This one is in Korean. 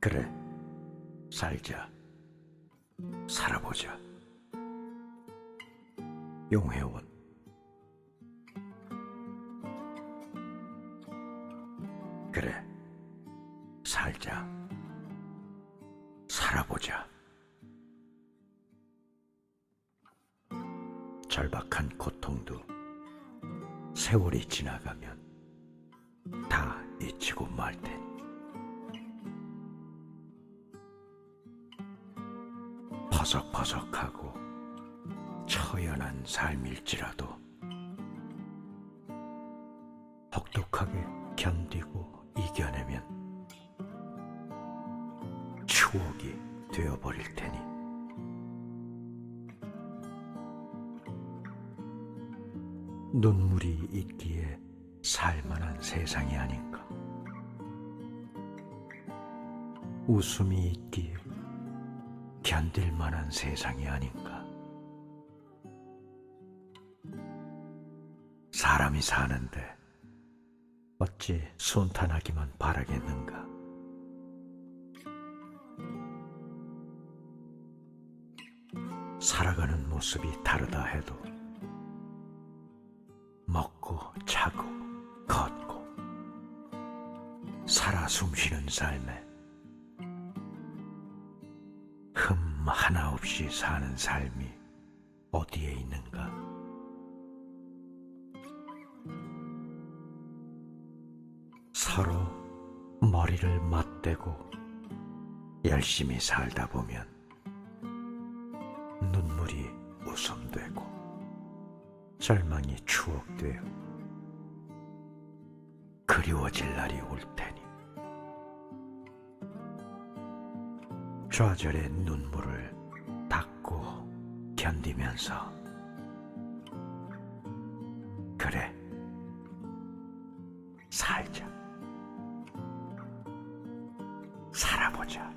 그래, 살자. 살아보자. 용혜원. 그래, 살자. 살아보자. 절박한 고통도 세월이 지나가면 다 잊히고 말 테니. 퍼석퍼석하고 처연한 삶일지라도 혹독하게 견디고 이겨내면 추억이 되어버릴 테니. 눈물이 있기에 살만한 세상이 아닌가. 웃음이 있기에 견딜 만한 세상이 아닌가. 사람이 사는데 어찌 순탄하기만 바라겠는가. 살아가는 모습이 다르다 해도 먹고 자고 걷고 살아 숨쉬는 삶에 흠 하나 없이 사는 삶이 어디에 있는가? 서로 머리를 맞대고 열심히 살다 보면 눈물이 웃음되고 절망이 추억되어 그리워질 날이 올 테니 좌절의 눈물을 닦고 견디면서. 그래 살자. 살아보자